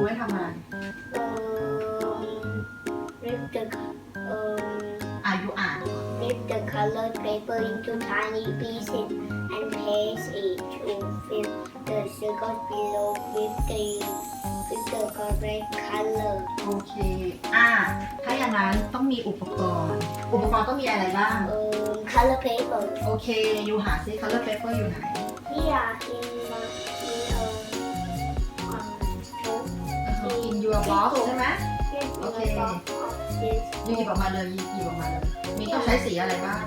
รูให้ทำอะไร Um, rip the um, อายุอ่าน rip the colored paper into tiny pieces and paste it to fill the circles below with the with the correct color. โอเค อ่า ถ้าอย่างนั้นต้องมีอุปกรณ์ อุปกรณ์ต้องมีอะไรบ้าง Um, color paper. โอเค อยู่หาซิ color paper อยู่ไหน Here in my your box ใช่ไหม Yes, in Okay. the box of this หยิบออกมาเลยหยิบหยิบออกมาเลยมีต้องใช้สีอะไรบ้าง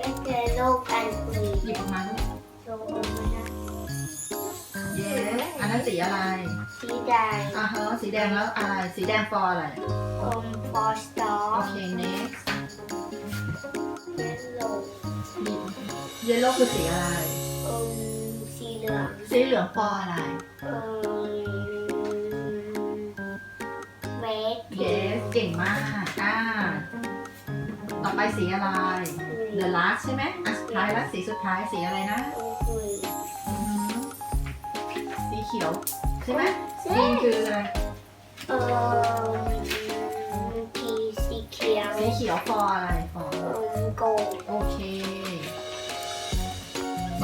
red, yellow, and green. หยิบออกมาลูก So, um, เย้อันนั้นสีอะไร สีแดงอ่าฮะสีแดงแล้วอะไร สีแดง for อะไร um for โอ star เค next yellow เยลโล่คือสีอะไร um สีเหลือง สีเหลือง for อะไร um red yes เก่งมากอ่าต่อไปสีอะไร the last ใช่ไหมอะสุดท้ายแล้วสีสุดท้ายสีอะไรนะ green อือหือสีเขียวใช่ไหม green คืออะไร เอ่อสีสีเขียวสีเขียว for อะไร for เอ่อ gold โอเค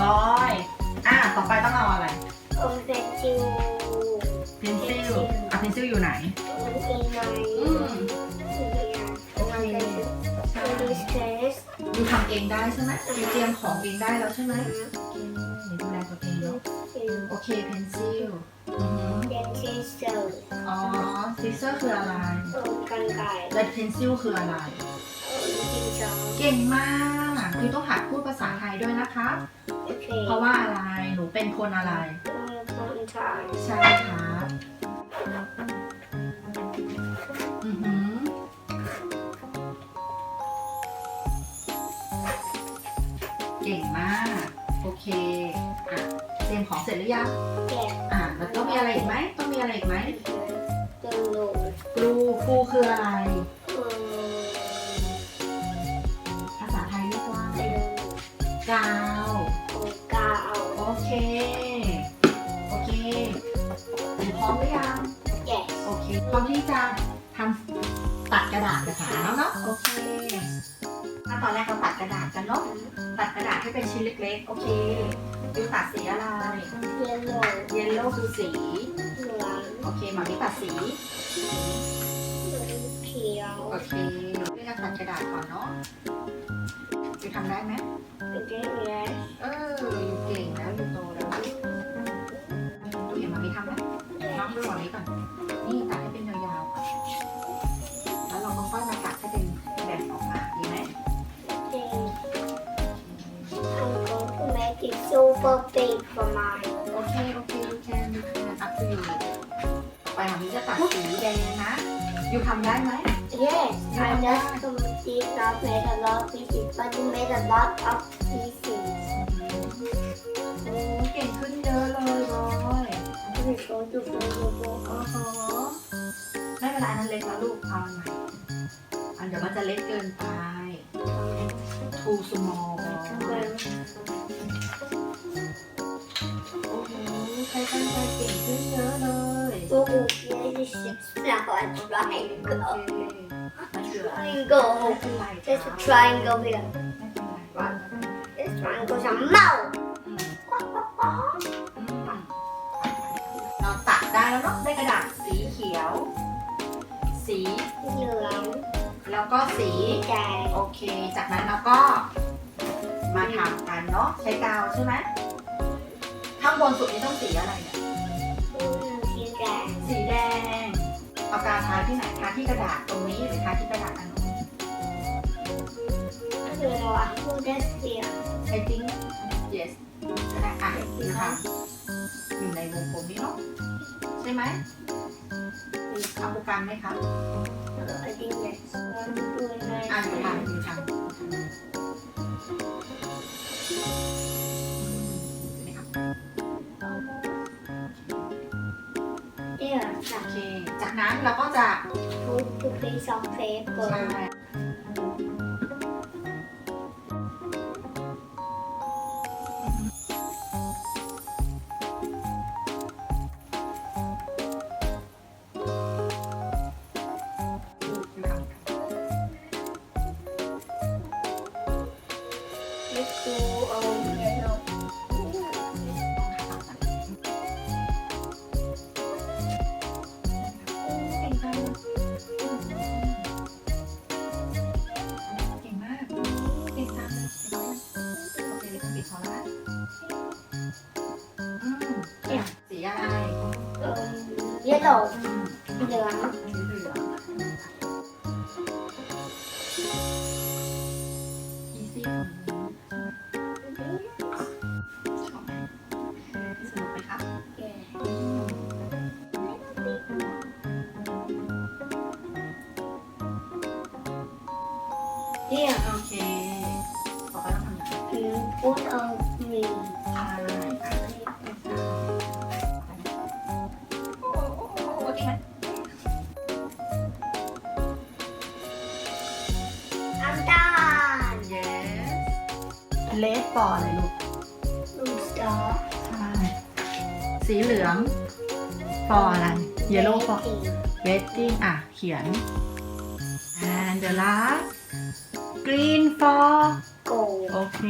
บอย ทำเองได้ใช่ไหมอยู่เตรียมของเองได้แล้วใช่ไหมโอเคดูแลตัวเองเนาะโอเค pencil อือหือ pencil อ๋อ scissor คืออะไรเอ่อกันไก่และ pencil คืออะไรเอ่อดินสอเก่งมาก คือต้องหัดพูดภาษาไทยด้วยนะคะโอเคเพราะว่าอะไร หนูเป็นคนอะไรเอ่อคนไทยใช่ครั เสร็จหรือยังแกะอะแล้วต้องมีอะไรอีกไหมต้องมีอะไรอีกไหมกระโหลกครูครูคืออะไร ภาษาไทยเรียกว่าเป็นกาว กาวโอเค โอเคหนูพร้อมหรือยัง แกะโอเคพร้อมที่จะทำตัดกระดาษกันแล้วเนาะโอเค ตอนแรกเราตัดกระดาษกันเนาะตัดกระดาษให้เป็นชิ้นเล็กๆ โอเคดูตัดสีอะไร เยลโล่เยลโล่คือสีเหลืองโอเคหมามิตัดสี เขียวโอเคเรื่องการตัดกระดาษก่อนเนาะจะทำได้ไหมเป็นแกะแยะเอออยู่เก่งแล้วอยู่โตแล้วดูเห็นหมามิทำไหมน้องดูหมามิก่อนนี่ตัด it super big for mine โอเค โอเคดูแคนดูแคนอัพทูยูไปหมามิจะตัดสีแดงนะ อยู่ทำได้ไหม Yes I just did not make a lot of pieces but you made a lot of pieces โอ้เก่งขึ้นเยอะเลยบอย I'm going to go to go โอ้โหไม่เป็นไรอันนั้นเล็กแล้วลูกเอาอันใหม่อันเดี๋ยวมันจะเล็กเกินไป too small โอ้ now a triangle มาเชื่อ triangle ไม่เป็นไร There's a triangle here ไม่เป็นไรว่า This triangle's a mouth อืมอืมเราตัดได้แล้วเนาะได้กระดาษสีเขียว สีเหลืองแล้วก็สีแดงโอเค จากนั้นเราก็มาทำกันเนาะใช้กาวใช่ไหม ข้างบนสุดนี่ต้องสีอะไรเนี่ยอืมสีแดงสีแดงเอากาวทาที่ไหนทาที่กระดาษตรงนี้หรือทาที่กระดาษอันนู้นคืออะไรวะ Who does here I think yes ก็ได้อะนะคะอยู่ในวงกลมนี้เนาะใช่ไหมมีเอาโปรแกรมไหมคะ I think yes One, two, อะ nine, อยู่ ten. ทำอยู่ทำ ได้ค่ะโอเค จากนั้นเราก็จะทุบทุบทีซองเฟก่อนดใช่ลิกูเอา หมสนุกไหมคะ Yeah. เนี่ยโอเคต่อไปต้องทำยังไงคือ put on green เลสปออะไรลูก blue star ใช่สีเหลืองฟออะไร yellow for wedding อะ เขียน and the last green for gold โอเค